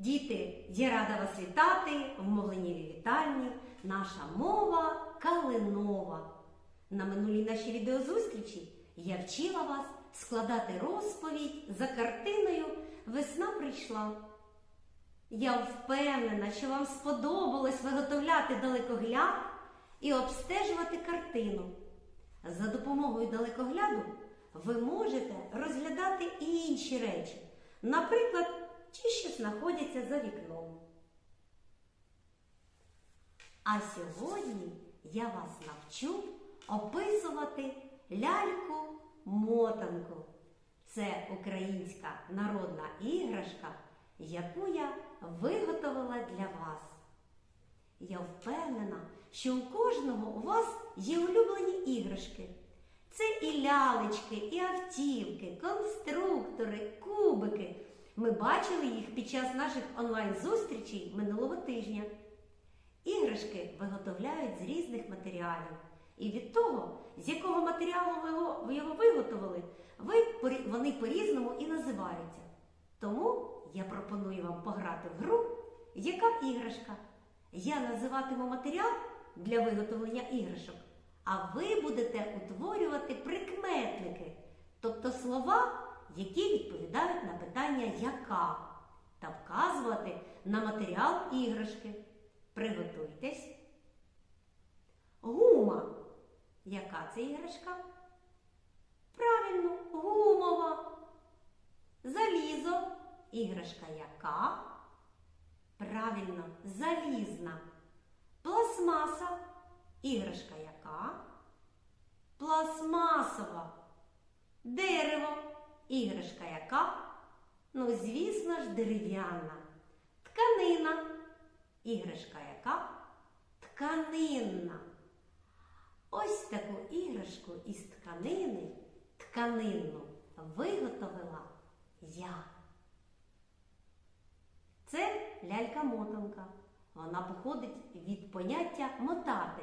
Діти, я рада вас вітати в Мовленнєвій вітальні. Наша мова калинова. На минулій нашій відеозустрічі я вчила вас складати розповідь за картиною Весна прийшла. Я впевнена, що вам сподобалось виготовляти далекогляд і обстежувати картину. За допомогою далекогляду ви можете розглядати і інші речі, наприклад, ті, що знаходяться за вікном. А сьогодні я вас навчу описувати ляльку-мотанку. Це українська народна іграшка, яку я виготовила для вас. Я впевнена, що у кожного у вас є улюблені іграшки. Це і лялечки, і автівки, конструктори, кубики. Ми бачили їх під час наших онлайн-зустрічей минулого тижня. Іграшки виготовляють з різних матеріалів. І від того, з якого матеріалу ви його, виготовили, ви, вони по-різному і називаються. Тому я пропоную вам пограти в гру, яка іграшка. Я називатиму матеріал для виготовлення іграшок, а ви будете утворювати прикметники, тобто слова, які відповідають на питання яка, та вказувати на матеріал іграшки. Приготуйтесь. Гума. Яка це іграшка? Правильно, гумова. Залізо. Іграшка яка? Правильно, залізна. Пластмаса. Іграшка яка? Пластмасова. Дерево. Іграшка яка? Ну, звісно ж, дерев'яна. Тканина. Іграшка яка? Тканинна. Ось таку іграшку із тканини, тканинну, виготовила я. Це лялька-мотанка. Вона походить від поняття мотати.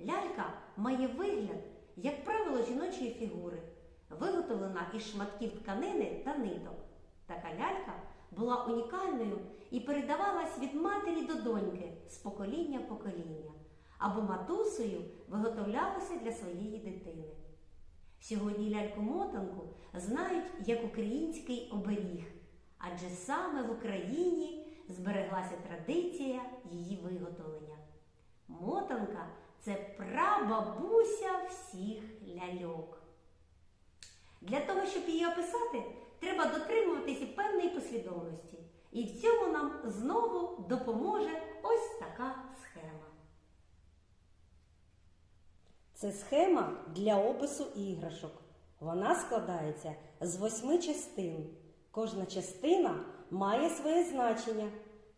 Лялька має вигляд, як правило, жіночої фігури, виготовлена із шматків тканини та ниток. Така лялька була унікальною і передавалась від матері до доньки з покоління в покоління, або матусею виготовлялася для своєї дитини. Сьогодні ляльку-мотанку знають як український оберіг, адже саме в Україні збереглася традиція її виготовлення. Мотанка це прабабуся всіх ляльок. Для того, щоб її описати, треба дотримуватися певної послідовності. І в цьому нам знову допоможе ось така схема. Це схема для опису іграшок. Вона складається з восьми частин. Кожна частина має своє значення.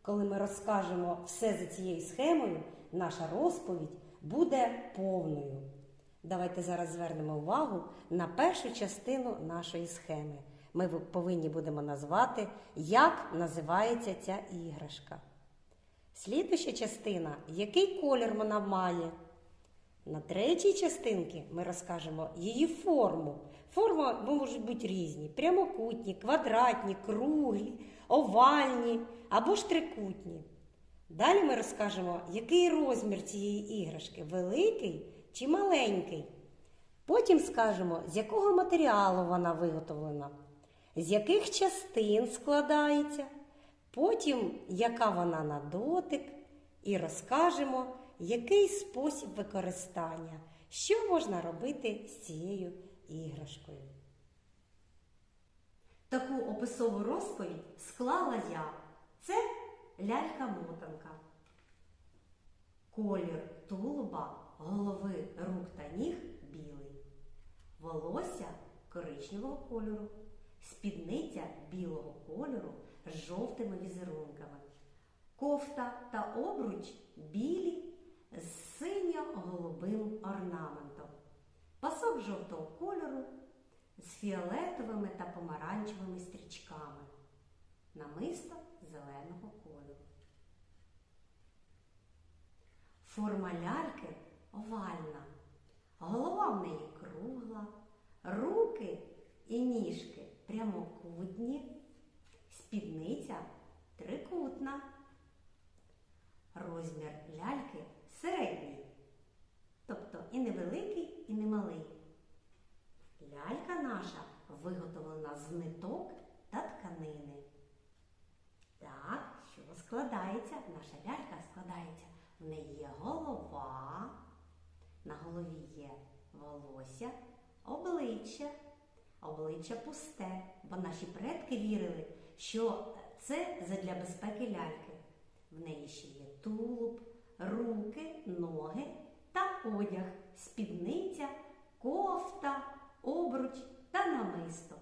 Коли ми розкажемо все за цією схемою, наша розповідь буде повною. Давайте зараз звернемо увагу на першу частину нашої схеми. Ми повинні будемо назвати, як називається ця іграшка. Слідуюча частина, який колір вона має. На третій частинці ми розкажемо її форму. Форми можуть бути різні: прямокутні, квадратні, круглі, овальні або ж трикутні. Далі ми розкажемо, який розмір цієї іграшки великий чи маленький. Потім скажемо, з якого матеріалу вона виготовлена, з яких частин складається, потім яка вона на дотик, і розкажемо, який спосіб використання, що можна робити з цією іграшкою. Таку описову розповідь склала я. Це лялька-мотанка. Колір тулуба, голови, рук та ніг білий. Волосся коричневого кольору. Спідниця білого кольору з жовтими візерунками. Кофта та обруч білі з синьо-голубим орнаментом. Пасок жовтого кольору з фіолетовими та помаранчевими стрічками. Намисто зеленого кольору. Форма ляльки овальна. Голова в неї кругла, руки і ніжки прямокутні, спідниця трикутна. розмір ляльки середній. Тобто і невеликий, і не малий. Лялька наша виготовлена з ниток та тканини. Так, що складається? Наша лялька складається. В неї є голова, на голові є волосся, обличчя. Обличчя пусте, бо наші предки вірили, що це задля безпеки ляльки. В неї ще є тулуб, руки, ноги та одяг, спідниця, кофта, обруч та намисто.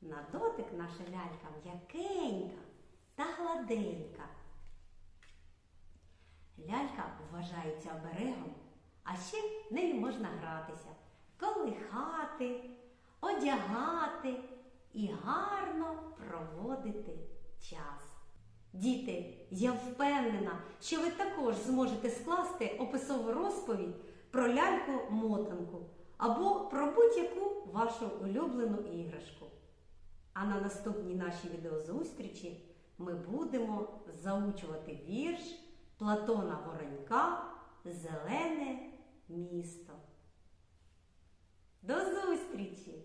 На дотик наша лялька м'якенька та гладенька. Лялька вважається оберегом, а ще нею можна гратися, колихати, одягати і гарно проводити час. Діти, я впевнена, що ви також зможете скласти описову розповідь про ляльку-мотанку або про будь-яку вашу улюблену іграшку. А на наступній нашій відеозустрічі ми будемо заучувати вірш Платона Воронька Зелене місто. До зустрічі!